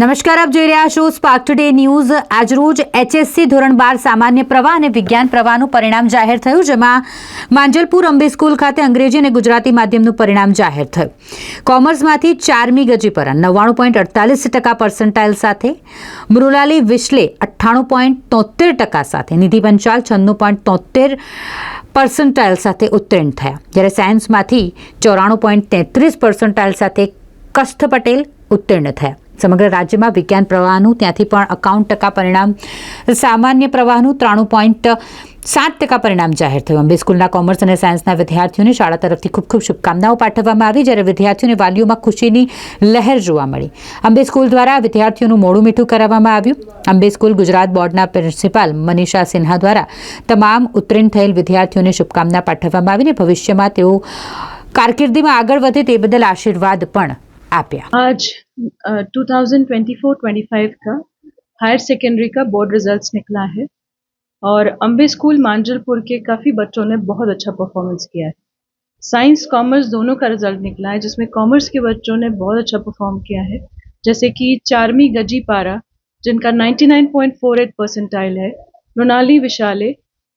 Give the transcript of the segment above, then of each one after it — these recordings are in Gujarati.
નમસ્કાર, આપ જોઈ રહ્યા છો સ્પાર્ક ટુડે ન્યૂઝ આજરોજ એચએસસી ધોરણ બાર સામાન્ય પ્રવાહ અને વિજ્ઞાન પ્રવાહનું પરિણામ જાહેર થયું, જેમાં માંજલપુર અંબે સ્કૂલ ખાતે અંગ્રેજી અને ગુજરાતી માધ્યમનું પરિણામ જાહેર થયું. કોમર્સમાંથી ચારમી ગજી પર નવ્વાણું પોઈન્ટ અડતાલીસ ટકા પર્સન્ટાઇલ સાથે મૃલાલી વિશ્લે અઠ્ઠાણું પોઈન્ટ તોતેર ટકા સાથે, નિધિ પંચાલ છન્નું પોઈન્ટ તોતેર પર્સન્ટાઇલ સાથે ઉત્તીર્ણ થયા. જ્યારે સાયન્સમાંથી ચોરાણું પોઈન્ટ તેત્રીસ પર્સન્ટાઇલ સાથે કસ્થ પટેલ ઉત્તીર્ણ થયા. સમગ્ર રાજ્યમાં વિજ્ઞાન પ્રવાહનું ત્યાંથી પણ અકાઉન્ટ ટકા પરિણામ, સામાન્ય પ્રવાહનું ત્રાણું પોઈન્ટ સાત ટકા પરિણામ જાહેર થયું. અંબે સ્કૂલના કોમર્સ અને સાયન્સના વિદ્યાર્થીઓને શાળા તરફથી ખૂબ ખૂબ શુભકામનાઓ પાઠવવામાં આવી, જ્યારે વિદ્યાર્થીઓને વાલીઓમાં ખુશીની લહેર જોવા મળી. અંબે સ્કૂલ દ્વારા વિદ્યાર્થીઓનું મોડું મીઠું કરાવવામાં આવ્યું. અંબે સ્કૂલ ગુજરાત બોર્ડના પ્રિન્સિપાલ મનીષા સિન્હા દ્વારા તમામ ઉત્તીર્ણ થયેલ વિદ્યાર્થીઓને શુભકામના પાઠવવામાં આવીને ભવિષ્યમાં તેઓ કારકિર્દીમાં આગળ વધે તે બદલ આશીર્વાદ પણ આપ્યા. आज two thousand twenty four twenty five का हायर सेकेंडरी का बोर्ड रिजल्ट्स निकला है और अम्बे स्कूल मांजलपुर के काफ़ी बच्चों ने बहुत अच्छा परफॉर्मेंस किया है। साइंस कॉमर्स दोनों का रिज़ल्ट निकला है, जिसमें कॉमर्स के बच्चों ने बहुत अच्छा परफॉर्म किया है। जैसे कि चारमी गजी पारा जिनका 99.48 परसेंटाइल है, मृणाली विशाले,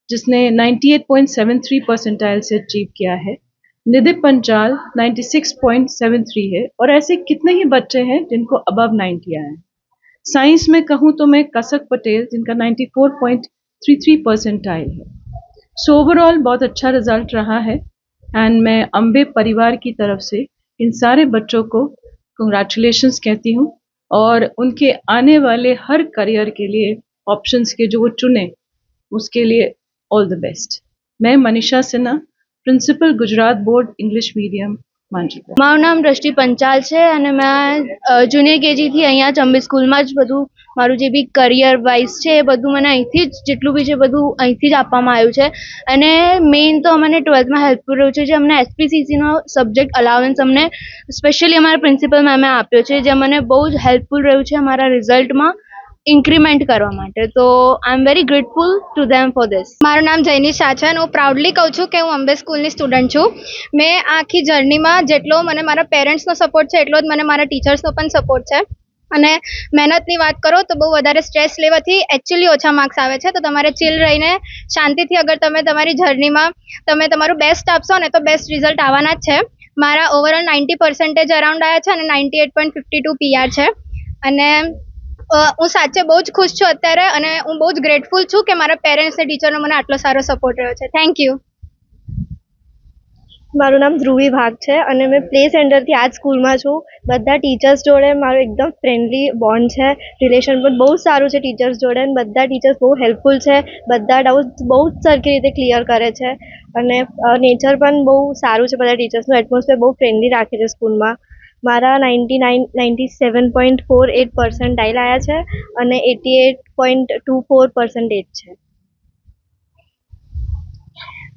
जिसने 98.73 परसेंटाइल से अचीव किया है। निधिप पंचाल 96.73 है और ऐसे कितने ही बच्चे हैं जिनको अबव 90 आए हैं। साइंस में कहूँ तो मैं कसक पटेल, जिनका 94.33 परसेंटाइल है। सो ओवरऑल बहुत अच्छा रिज़ल्ट रहा है एंड मैं अम्बे परिवार की तरफ़ से इन सारे बच्चों को कंग्रेचुलेशंस कहती हूँ और उनके आने वाले हर करियर के लिए ऑप्शंस के जो वो चुने, उसके लिए ऑल द बेस्ट मैं Manisha Sinha principal Gujarat board English medium Mandvi મારું નામ દ્રષ્ટિ પંચાલ છે અને મેં જુનિયર કેજીથી અહીંયા ચંબી સ્કૂલમાં જ બધું, મારું જે બી કરિયર વાઇઝ છે એ બધું મને અહીંથી જ, જેટલું બી છે બધું અહીંથી જ આપવામાં આવ્યું છે. અને મેઇન તો અમને ટ્વેલ્થમાં હેલ્પફુલ રહ્યું છે જે અમને એસપીસીસીનો સબ્જેક્ટ અલાવન્સ અમને સ્પેશિયલી અમારા પ્રિન્સિપલ મેમે આપ્યો છે જે મને બહુ જ હેલ્પફુલ રહ્યું છે અમારા રિઝલ્ટમાં ઇન્ક્રીમેન્ટ કરવા માટે. તો I am very grateful to them for this મારું નામ જૈની શાહ છે અને હું પ્રાઉડલી કહું છું કે હું અંબે સ્કૂલની સ્ટુડન્ટ છું. મેં આખી જર્નીમાં જેટલો મને મારા પેરેન્ટ્સનો સપોર્ટ છે, એટલો જ મને મારા ટીચર્સનો પણ સપોર્ટ છે. અને મહેનતની વાત કરો તો બહુ વધારે સ્ટ્રેસ લેવાથી એકચ્યુઅલી ઓછા માર્ક્સ આવે છે. તો તમારે ચીલ રહીને શાંતિથી અગર તમે તમારી જર્નીમાં તમે તમારું બેસ્ટ આપશો ને તો બેસ્ટ રિઝલ્ટ આવવાના જ છે. મારા ઓવરઓલ નાઇન્ટી પર્સન્ટેજ અરાઉન્ડ આવ્યા છે અને ninety eight point fifty two PR છે. અને હું સાચે બહુ જ ખુશ છું અત્યારે અને હું બહુ જ ગ્રેટફુલ છું કે મારા પેરેન્ટ્સ ને ટીચરનો મને આટલો સારો સપોર્ટ રહ્યો છે. થેન્ક યુ મારું નામ ધ્રુવી ભાગ છે અને મેં પ્લે સેન્ટરથી આ જ સ્કૂલમાં છું. બધા ટીચર્સ જોડે મારું એકદમ ફ્રેન્ડલી બોન્ડ છે. રિલેશન પણ બહુ સારું છે ટીચર્સ જોડે અને બધા ટીચર્સ બહુ હેલ્પફુલ છે. બધા ડાઉટ બહુ જ સરખી રીતે ક્લિયર કરે છે. અને નેચર પણ બહુ સારું છે. બધા ટીચર્સનું એટમોસ્ફિયર બહુ ફ્રેન્ડલી રાખે છે સ્કૂલમાં. મારા ninety nine, ninety seven point four eight percentile આવ્યા છે અને eighty eight point two four percentage છે.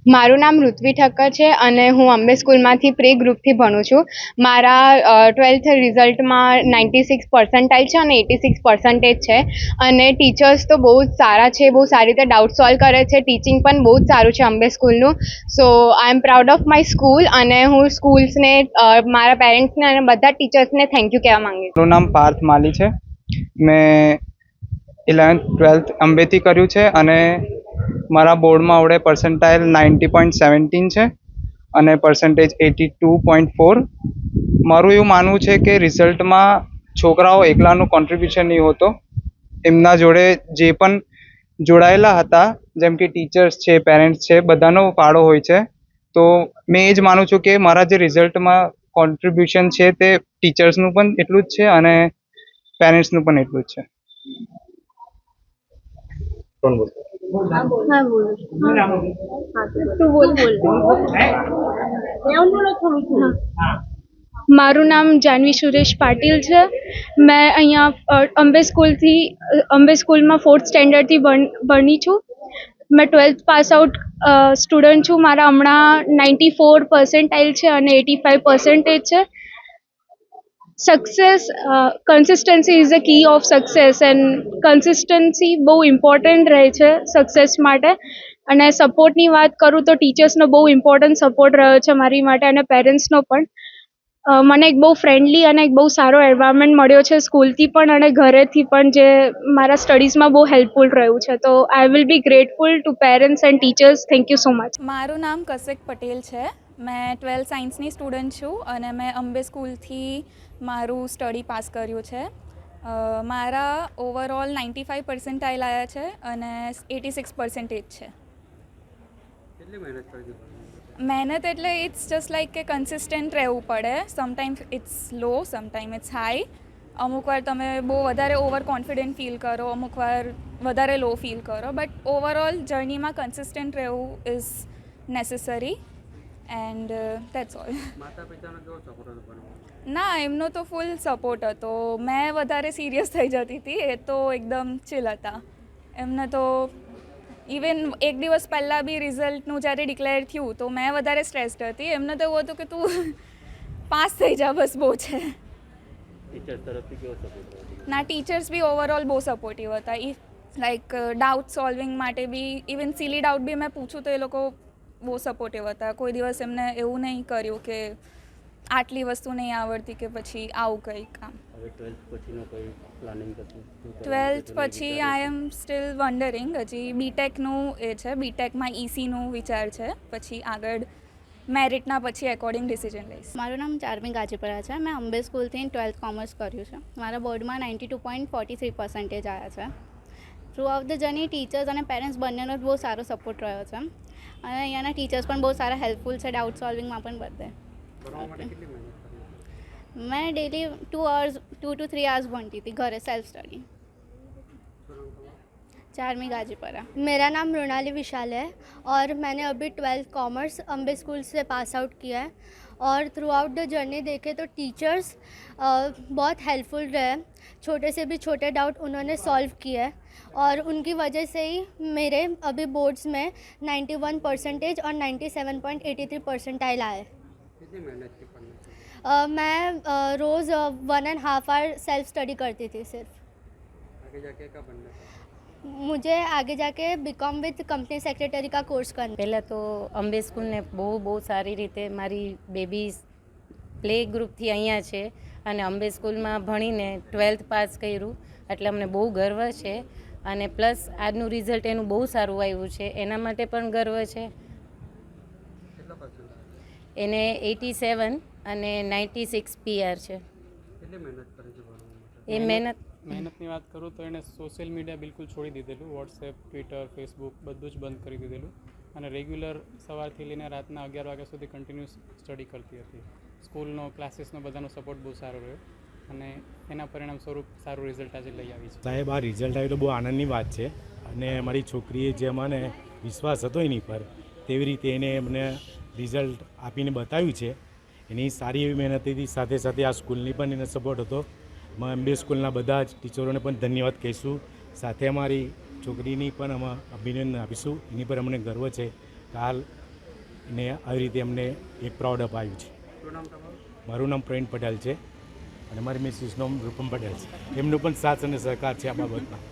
મારું નામ ઋત્વી ઠક્કર છે અને હું અંબે સ્કૂલમાંથી પ્રી ગ્રુપથી ભણું છું. મારા ટ્વેલ્થ રિઝલ્ટમાં નાઇન્ટી સિક્સ પર્સન્ટાઇલ છે અને એટી સિક્સ પર્સન્ટેજ છે. અને ટીચર્સ તો બહુ જ સારા છે, બહુ સારી રીતે ડાઉટ સોલ્વ કરે છે. ટીચિંગ પણ બહુ જ સારું છે અંબે સ્કૂલનું. So, I am proud of my school અને હું સ્કૂલ્સને મારા પેરેન્ટ્સને અને બધા ટીચર્સને થેન્ક યુ કહેવા માંગુ મારું નામ પાર્થ માલી છે. મેં ઇલેવન્થ, ટ્વેલ્થ અંબેથી કર્યું છે અને મારા બોર્ડમાં આવડે પર્સન્ટાઇલ નાઇન્ટી પોઈન્ટ સેવન્ટીન છે અને percentage eighty two point four મારું એવું માનવું છે કે રિઝલ્ટમાં છોકરાઓ એકલાનું કોન્ટ્રીબ્યુશન નહીં હોતો. એમના જોડે જે પણ જોડાયેલા હતા, જેમ કે ટીચર્સ છે પેરેન્ટ્સ છે, બધાનો ફાળો હોય છે. તો મેં એ જ માનું છું કે મારા જે રિઝલ્ટમાં કોન્ટ્રીબ્યુશન છે તે ટીચર્સનું પણ એટલું જ છે અને પેરેન્ટ્સનું પણ એટલું જ છે. હા બોલું. તું બોલ. બોલ. મારું નામ જાનવી સુરેશ પાટીલ છે. મેં અહીંયા અંબે સ્કૂલથી અંબે સ્કૂલમાં ફોર્થ સ્ટેન્ડર્ડથી ભણી છું. મેં ટ્વેલ્થ પાસ આઉટ સ્ટુડન્ટ છું. મારા હમણાં નાઇન્ટી ફોર પર્સન્ટાઇલ છે અને એટી ફાઇવ પર્સન્ટેજ છે. Success consistency is a key of success and consistency બહુ ઇમ્પોર્ટન્ટ રહે છે સક્સેસ માટે. અને સપોર્ટની વાત કરું તો ટીચર્સનો બહુ ઇમ્પોર્ટન્ટ સપોર્ટ રહ્યો છે મારી માટે અને પેરેન્ટ્સનો પણ. મને એક બહુ ફ્રેન્ડલી અને એક બહુ સારો એન્વાયરમેન્ટ મળ્યો છે સ્કૂલથી પણ અને ઘરેથી પણ જે મારા સ્ટડીઝમાં બહુ હેલ્પફુલ રહ્યું છે. તો I will be grateful to parents and teachers thank you so much મારું નામ કશિક પટેલ છે. મેં ટ્વેલ્થ સાયન્સની સ્ટુડન્ટ છું અને મેં અંબે સ્કૂલથી મારું સ્ટડી પાસ કર્યું છે. મારા ઓવરઓલ નાઇન્ટી ફાઇવ પર્સન્ટાઇલ આવ્યા છે અને એટી સિક્સ પર્સન્ટેજ છે. મહેનત એટલે ઇટ્સ જસ્ટ લાઈક કે કન્સિસ્ટન્ટ રહેવું પડે. Sometime it's low sometime it's high. અમુક વાર તમે બહુ વધારે ઓવર કોન્ફિડન્ટ ફીલ કરો અમુક વાર વધારે લો ફીલ કરો બટ ઓવરઓલ જર્નીમાં કન્સિસ્ટન્ટ રહેવું is necessary and that's all ના એમનો તો ફૂલ સપોર્ટ હતો. મેં વધારે સિરિયસ થઈ જતી હતી એ તો એકદમ ચિલ હતા. એમને તો ઇવન એક દિવસ પહેલાં બી રિઝલ્ટનું જ્યારે ડિક્લેર થયું તો મેં વધારે સ્ટ્રેસ્ડ હતી. એમને તો એવું હતું કે તું પાસ થઈ જા બસ બહુ છે. ના ટીચર્સ બી ઓવરઓલ બહુ સપોર્ટિવ હતા. ઇફ લાઈક ડાઉટ સોલ્વિંગ માટે બી ઇવન સિલી ડાઉટ બી મેં પૂછું તો એ લોકો બહુ સપોર્ટિવ હતા. કોઈ દિવસ એમને એવું નહીં કર્યું કે આટલી વસ્તુ નહીં આવડતી કે પછી આવું કંઈ કામ. ટ્વેલ્થ પછી આઈ એમ સ્ટીલ વન્ડરિંગ હજી બીટેકનું એ છે બીટેકમાં ઇસીનું વિચાર છે. પછી આગળ મેરિટના પછી એકોર્ડિંગ ડિસિઝન લઈશ. મારું નામ ચારમી ગાજીપરા છે. મેં અંબે સ્કૂલથી ટ્વેલ્થ કોમર્સ કર્યું છે. મારા બોર્ડમાં ninety two point forty three percentage આવ્યા છે. Throughout the journey teachers અને પેરેન્ટ્સ બંનેનો જ બહુ સારો સપોર્ટ રહ્યો છે. અને અહીંયાના ટીચર્સ પણ બહુ સારા હેલ્પફુલ છે ડાઉટ સોલ્વિંગમાં પણ બધે. मैं daily two hours two two three hours भणती थी घरे सेल्फ स्टडी चारमी गाजीपरा. मेरा नाम मृणाली विशाल है और मैंने अभी ट्वेल्थ कॉमर्स अम्बे स्कूल से पास आउट किया है और थ्रू आउट द जर्नी देखे तो टीचर्स बहुत हेल्पफुल रहे. छोटे से भी छोटे डाउट उन्होंने सॉल्व किए और उनकी वजह से ही मेरे अभी बोर्ड्स में 91 परसेंटेज और 97.83 परसेंटाइल आए. अ, मैं अ, रोज़ one and half hour self study करती थी सिर्फ मुझे आगे जाके बीकॉम विद कंपनी सेक्रेटरी का कोर्स करना પહેલાં તો અંબે સ્કૂલને બહુ બહુ સારી રીતે મારી બેબી પ્લે ગ્રુપથી અહીંયા છે અને અંબે સ્કૂલમાં ભણીને ટ્વેલ્થ પાસ કર્યું એટલે અમને બહુ ગર્વ છે અને પ્લસ આજનું રિઝલ્ટ એનું બહુ સારું આવ્યું છે એના માટે પણ ગર્વ છે એને એટી સેવન અને નાઇન્ટી સિક્સ પીઆર છે. એ મહેનત મહેનતની વાત કરું તો એણે સોશિયલ મીડિયા બિલકુલ છોડી દીધેલું. વોટ્સએપ ટ્વિટર ફેસબુક બધું જ બંધ કરી દીધેલું. અને રેગ્યુલર સવારથી લઈને રાતના અગિયાર વાગ્યા સુધી કન્ટિન્યુઅસ સ્ટડી કરતી હતી. સ્કૂલનો ક્લાસીસનો બધાનો સપોર્ટ બહુ સારો રહ્યો. અને એના પરિણામ સ્વરૂપ સારું રિઝલ્ટ આજે લઈ આવી છે. સાહેબ આ રિઝલ્ટ આવ્યું તો બહુ આનંદની વાત છે. અને મારી છોકરીએ જે મને વિશ્વાસ હતો એની પર તેવી રીતે એને એમને રિઝલ્ટ આપીને બતાવ્યું છે. એની સારી એવી મહેનતથી સાથે સાથે આ સ્કૂલની પણ એને સપોર્ટ હતો. અમે એમબી સ્કૂલના બધા જ ટીચરોને પણ ધન્યવાદ કહીશું. સાથે અમારી છોકરીની પણ અમે અભિનંદન આપીશું. એની પર અમને ગર્વ છે કાલ હાલ એને આવી રીતે અમને એક પ્રાઉડ અપાયું છે. મારું નામ પ્રવીણ પટેલ છે અને મારી મિસિસનું નામ રૂપમ પટેલ છે. એમનો પણ સાથ અને સહકાર છે આ બાબતમાં.